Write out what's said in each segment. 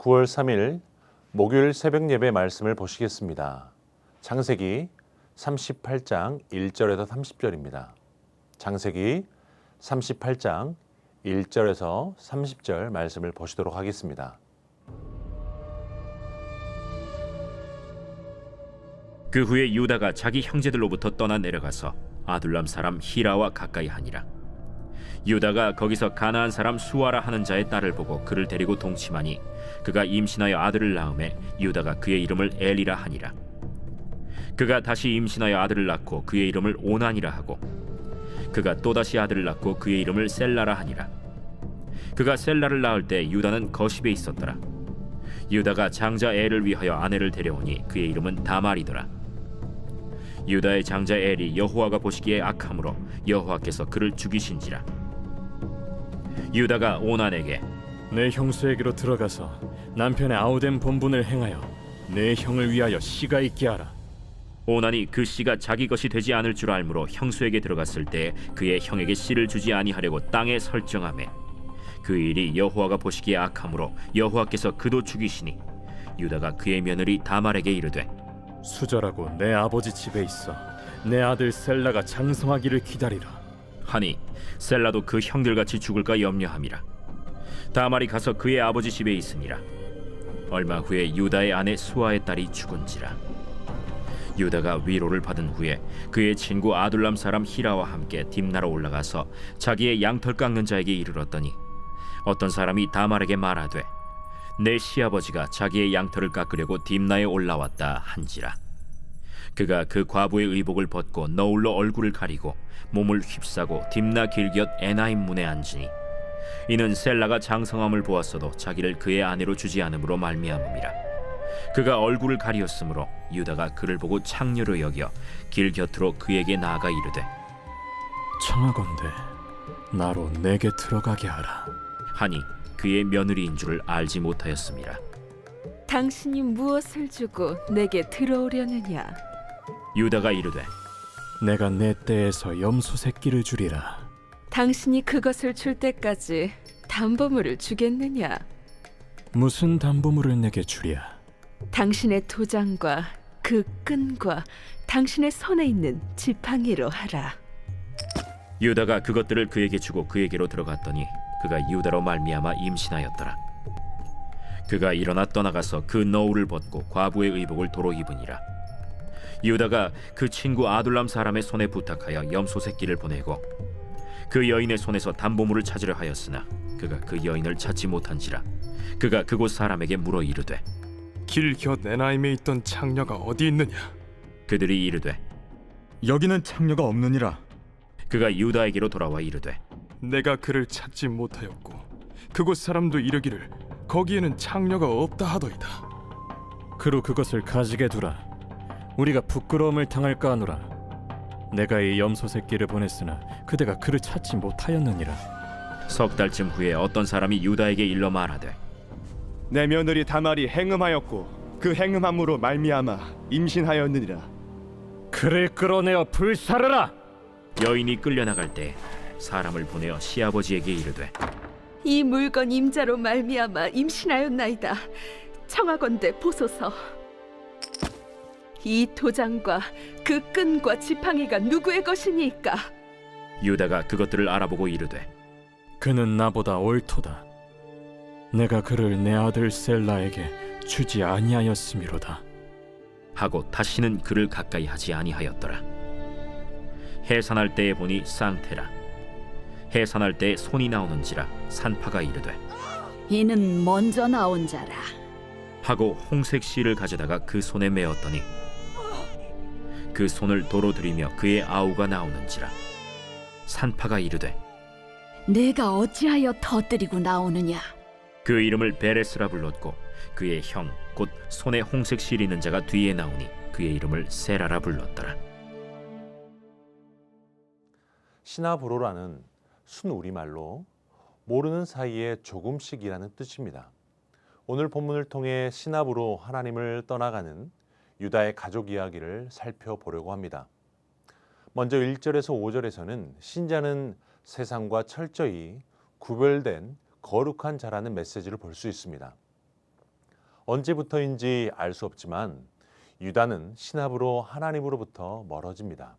9월 3일 목요일 새벽 예배 말씀을 보시겠습니다. 창세기 38장 1절에서 30절입니다. 창세기 38장 1절에서 30절 말씀을 보시도록 하겠습니다. 그 후에 유다가 자기 형제들로부터 떠나 내려가서 아둘람 사람 히라와 가까이 하니라. 유다가 거기서 가나안 사람 수아라 하는 자의 딸을 보고 그를 데리고 동침하니 그가 임신하여 아들을 낳음에 유다가 그의 이름을 엘이라 하니라. 그가 다시 임신하여 아들을 낳고 그의 이름을 오난이라 하고 그가 또다시 아들을 낳고 그의 이름을 셀라라 하니라. 그가 셀라를 낳을 때 유다는 거십에 있었더라. 유다가 장자 엘을 위하여 아내를 데려오니 그의 이름은 다말이더라. 유다의 장자 엘이 여호와가 보시기에 악함으로 여호와께서 그를 죽이신지라. 유다가 오난에게 내 형수에게로 들어가서 남편의 아우된 본분을 행하여 내 형을 위하여 씨가 있게 하라. 오난이 그 씨가 자기 것이 되지 않을 줄 알므로 형수에게 들어갔을 때 그의 형에게 씨를 주지 아니하려고 땅에 설정하매 그 일이 여호와가 보시기에 악함으로 여호와께서 그도 죽이시니 유다가 그의 며느리 다말에게 이르되 수절하고 내 아버지 집에 있어 내 아들 셀라가 장성하기를 기다리라. 하니 셀라도 그 형들같이 죽을까 염려함이라. 다말이 가서 그의 아버지 집에 있으니라. 얼마 후에 유다의 아내 수아의 딸이 죽은지라. 유다가 위로를 받은 후에 그의 친구 아둘람 사람 히라와 함께 딥나로 올라가서 자기의 양털 깎는 자에게 이르렀더니 어떤 사람이 다말에게 말하되 내 시아버지가 자기의 양털을 깎으려고 딥나에 올라왔다 한지라 그가 그 과부의 의복을 벗고 너울로 얼굴을 가리고 몸을 휩싸고 딥나 길곁 에나임 문에 앉으니 이는 셀라가 장성함을 보았어도 자기를 그의 아내로 주지 않음으로 말미암음이라 그가 얼굴을 가리었으므로 유다가 그를 보고 창녀로 여겨 길 곁으로 그에게 나아가 이르되 청하건대 나로 내게 들어가게 하라. 하니 그의 며느리인 줄을 알지 못하였습니다 당신이 무엇을 주고 내게 들어오려느냐? 유다가 이르되 내가 내 떼에서 염소 새끼를 주리라. 당신이 그것을 줄 때까지 담보물을 주겠느냐? 무슨 담보물을 내게 주랴? 당신의 도장과 그 끈과 당신의 손에 있는 지팡이로 하라. 유다가 그것들을 그에게 주고 그에게로 들어갔더니 그가 유다로 말미암아 임신하였더라. 그가 일어나 떠나가서 그 너울을 벗고 과부의 의복을 도로 입으니라. 유다가 그 친구 아둘람 사람의 손에 부탁하여 염소 새끼를 보내고 그 여인의 손에서 담보물을 찾으려 하였으나 그가 그 여인을 찾지 못한지라. 그가 그곳 사람에게 물어 이르되 길곁 에나임에 있던 창녀가 어디 있느냐? 그들이 이르되 여기는 창녀가 없느니라. 그가 유다에게로 돌아와 이르되 내가 그를 찾지 못하였고 그곳 사람도 이르기를 거기에는 창녀가 없다 하더이다. 그로 그것을 가지게 두라. 우리가 부끄러움을 당할까 하노라. 내가 이 염소 새끼를 보냈으나 그대가 그를 찾지 못하였느니라. 석 달쯤 후에 어떤 사람이 유다에게 일러 말하되 내 며느리 다말이 행음하였고 그 행음함으로 말미암아 임신하였느니라. 그를 끌어내어 불사르라. 여인이 끌려나갈 때 사람을 보내어 시아버지에게 이르되 이 물건 임자로 말미암아 임신하였나이다. 청하건대 보소서. 이 도장과 그 끈과 지팡이가 누구의 것이니까? 유다가 그것들을 알아보고 이르되 그는 나보다 옳도다. 내가 그를 내 아들 셀라에게 주지 아니하였음이로다. 하고 다시는 그를 가까이 하지 아니하였더라 해산할 때에 보니 쌍태라 해산할 때에 손이 나오는지라 산파가 이르되 이는 먼저 나온 자라. 하고 홍색 실을 가져다가 그 손에 메었더니 그 손을 도로 들이며 그의 아우가 나오는지라 산파가 이르되 내가 어찌하여 터뜨리고 나오느냐? 그 이름을 베레스라 불렀고 그의 형 곧 손에 홍색 실 있는 자가 뒤에 나오니 그의 이름을 세라라 불렀더라 시나브로라는 순우리말로 모르는 사이에 조금씩이라는 뜻입니다. 오늘 본문을 통해 시나브로 하나님을 떠나가는 유다의 가족 이야기를 살펴보려고 합니다. 먼저 1절에서 5절에서는 신자는 세상과 철저히 구별된 거룩한 자라는 메시지를 볼 수 있습니다. 언제부터인지 알 수 없지만 유다는 신압으로 하나님으로부터 멀어집니다.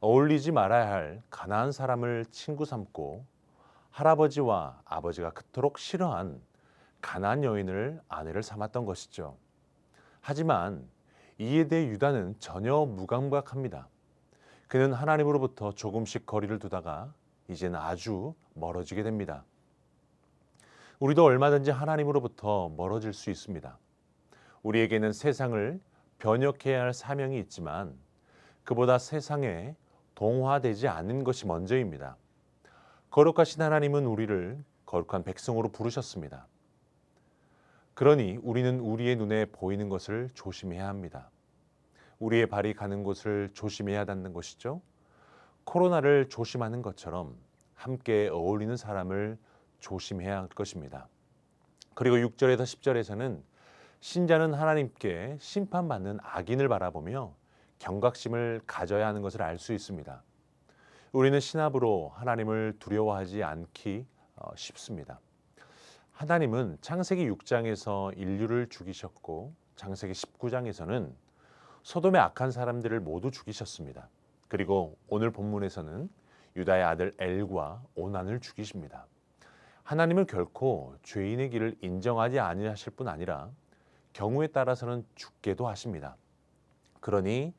어울리지 말아야 할 가나안 사람을 친구 삼고 할아버지와 아버지가 그토록 싫어한 가나안 여인을 아내를 삼았던 것이죠. 하지만 이에 대해 유다는 전혀 무감각합니다. 그는 하나님으로부터 조금씩 거리를 두다가 이제는 아주 멀어지게 됩니다. 우리도 얼마든지 하나님으로부터 멀어질 수 있습니다. 우리에게는 세상을 변혁해야 할 사명이 있지만 그보다 세상에 동화되지 않는 것이 먼저입니다. 거룩하신 하나님은 우리를 거룩한 백성으로 부르셨습니다. 그러니 우리는 우리의 눈에 보이는 것을 조심해야 합니다. 우리의 발이 가는 곳을 조심해야 한다는 것이죠. 코로나를 조심하는 것처럼 함께 어울리는 사람을 조심해야 할 것입니다. 그리고 6절에서 10절에서는 신자는 하나님께 심판받는 악인을 바라보며 경각심을 가져야 하는 것을 알 수 있습니다. 우리는 신압으로 하나님을 두려워하지 않기 어, 쉽습니다. 하나님은 창세기 6장에서 인류를 죽이셨고 창세기 19장에서는 소돔의 악한 사람들을 모두 죽이셨습니다. 그리고 오늘 본문에서는 유다의 아들 엘과 오난을 죽이십니다. 하나님은 결코 죄인의 길을 인정하지 아니하실 뿐 아니라 경우에 따라서는 죽게도 하십니다. 그러니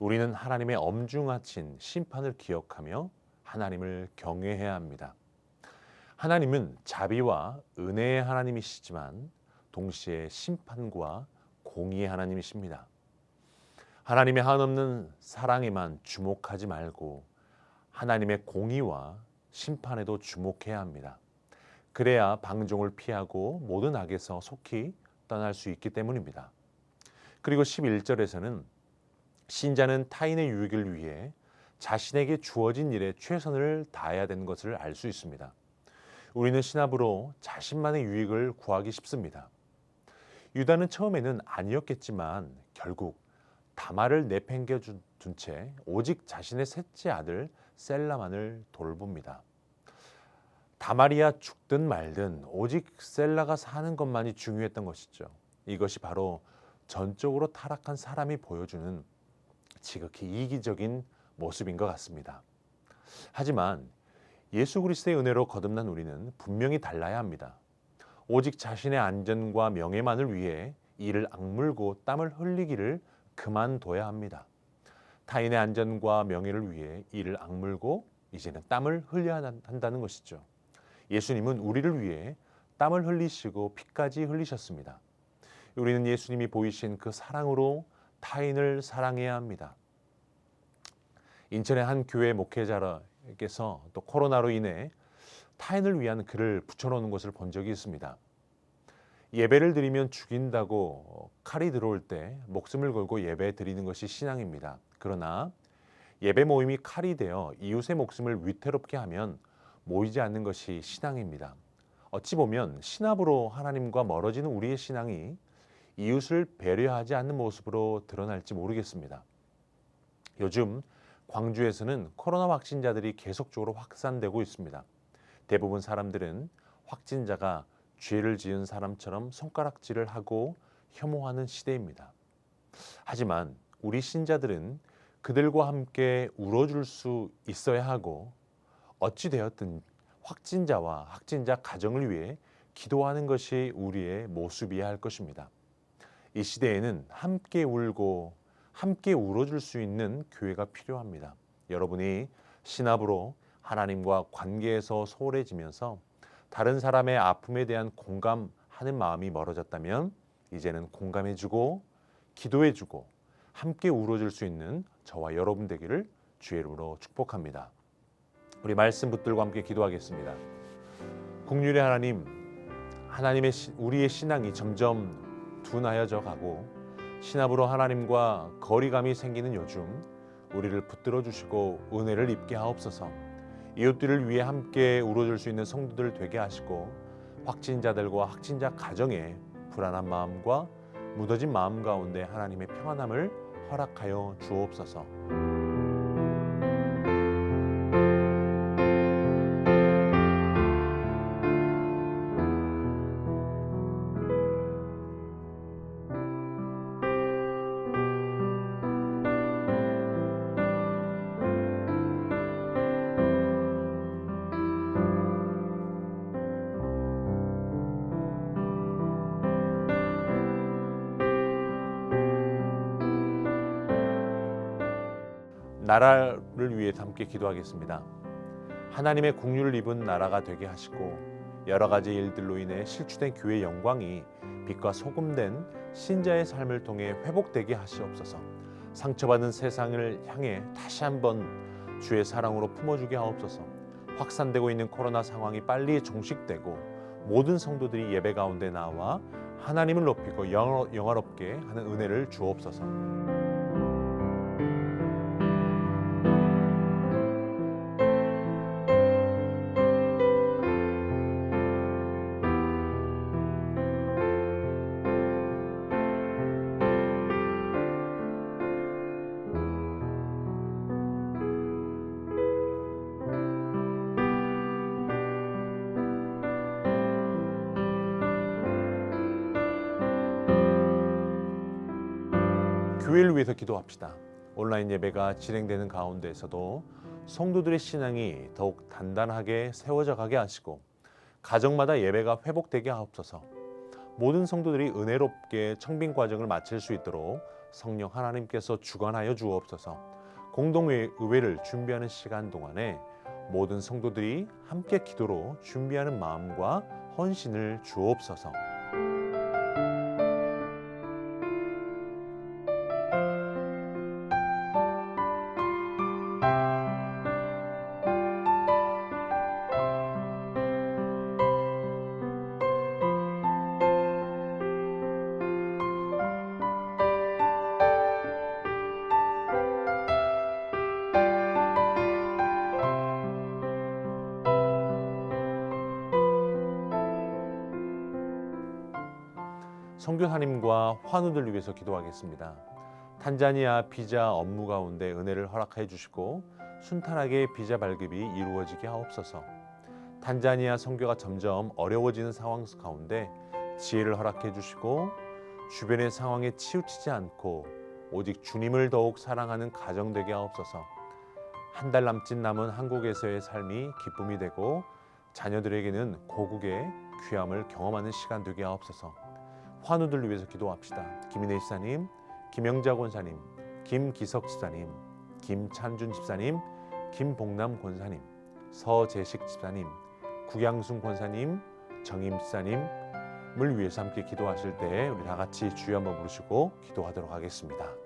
우리는 하나님의 엄중하신 심판을 기억하며 하나님을 경외해야 합니다. 하나님은 자비와 은혜의 하나님이시지만 동시에 심판과 공의의 하나님이십니다. 하나님의 한없는 사랑에만 주목하지 말고 하나님의 공의와 심판에도 주목해야 합니다. 그래야 방종을 피하고 모든 악에서 속히 떠날 수 있기 때문입니다. 그리고 11절에서는 신자는 타인의 유익을 위해 자신에게 주어진 일에 최선을 다해야 되는 것을 알 수 있습니다. 우리는 신압으로 자신만의 유익을 구하기 쉽습니다. 유다는 처음에는 아니었겠지만 결국 다말을 내팽겨 둔채 오직 자신의 셋째 아들 셀라만을 돌봅니다. 다말이야 죽든 말든 오직 셀라가 사는 것만이 중요했던 것이죠. 이것이 바로 전적으로 타락한 사람이 보여주는 지극히 이기적인 모습인 것 같습니다. 하지만 예수 그리스도의 은혜로 거듭난 우리는 분명히 달라야 합니다. 오직 자신의 안전과 명예만을 위해 이를 악물고 땀을 흘리기를 그만둬야 합니다. 타인의 안전과 명예를 위해 이를 악물고 이제는 땀을 흘려야 한다는 것이죠. 예수님은 우리를 위해 땀을 흘리시고 피까지 흘리셨습니다. 우리는 예수님이 보이신 그 사랑으로 타인을 사랑해야 합니다. 인천의 한 교회 목회자 께서 또 코로나로 인해 타인을 위한 글을 붙여놓는 것을 본 적이 있습니다. 예배를 드리면 죽인다고 칼이 들어올 때 목숨을 걸고 예배 드리는 것이 신앙입니다. 그러나 예배 모임이 칼이 되어 이웃의 목숨을 위태롭게 하면 모이지 않는 것이 신앙입니다. 어찌 보면 신압으로 하나님과 멀어지는 우리의 신앙이 이웃을 배려하지 않는 모습으로 드러날지 모르겠습니다. 요즘 광주에서는 코로나 확진자들이 계속적으로 확산되고 있습니다. 대부분 사람들은 확진자가 죄를 지은 사람처럼 손가락질을 하고 혐오하는 시대입니다. 하지만 우리 신자들은 그들과 함께 울어줄 수 있어야 하고 어찌 되었든 확진자와 확진자 가정을 위해 기도하는 것이 우리의 모습이어야 할 것입니다. 이 시대에는 함께 울고 함께 울어줄 수 있는 교회가 필요합니다. 여러분이 신압으로 하나님과 관계에서 소홀해지면서 다른 사람의 아픔에 대한 공감하는 마음이 멀어졌다면 이제는 공감해주고 기도해주고 함께 울어줄 수 있는 저와 여러분 되기를 주의 이름으로 축복합니다. 우리 말씀 붙들고 함께 기도하겠습니다. 국률의 하나님, 하나님의 시, 우리의 신앙이 점점 둔하여져 가고 신압으로 하나님과 거리감이 생기는 요즘 우리를 붙들어 주시고 은혜를 입게 하옵소서. 이웃들을 위해 함께 울어줄 수 있는 성도들 되게 하시고 확진자들과 확진자 가정의 불안한 마음과 무뎌진 마음 가운데 하나님의 평안함을 허락하여 주옵소서. 나라를 위해 함께 기도하겠습니다. 하나님의 국률을 입은 나라가 되게 하시고 여러 가지 일들로 인해 실추된 교회의 영광이 빛과 소금된 신자의 삶을 통해 회복되게 하시옵소서. 상처받은 세상을 향해 다시 한번 주의 사랑으로 품어주게 하옵소서. 확산되고 있는 코로나 상황이 빨리 종식되고 모든 성도들이 예배 가운데 나와 하나님을 높이고 영화롭게 하는 은혜를 주옵소서. 교회를 위해서 기도합시다. 온라인 예배가 진행되는 가운데에서도 성도들의 신앙이 더욱 단단하게 세워져 가게 하시고 가정마다 예배가 회복되게 하옵소서. 모든 성도들이 은혜롭게 청빙 과정을 마칠 수 있도록 성령 하나님께서 주관하여 주옵소서. 공동 의회를 준비하는 시간 동안에 모든 성도들이 함께 기도로 준비하는 마음과 헌신을 주옵소서. 성교사님과 환우들 위해서 기도하겠습니다. 탄자니아 비자 업무 가운데 은혜를 허락해 주시고 순탄하게 비자 발급이 이루어지게 하옵소서. 탄자니아 선교가 점점 어려워지는 상황 가운데 지혜를 허락해 주시고 주변의 상황에 치우치지 않고 오직 주님을 더욱 사랑하는 가정 되게 하옵소서. 한 달 남짓 남은 한국에서의 삶이 기쁨이 되고 자녀들에게는 고국의 귀함을 경험하는 시간 되게 하옵소서. 환우들 위해서 기도합시다. 김인혜 집사님, 김영자 권사님, 김기석 집사님, 김찬준 집사님, 김복남 권사님, 서재식 집사님, 구양순 권사님, 정임 집사님을 위해서 함께 기도하실 때 우리 다 같이 주여 한번 부르시고 기도하도록 하겠습니다.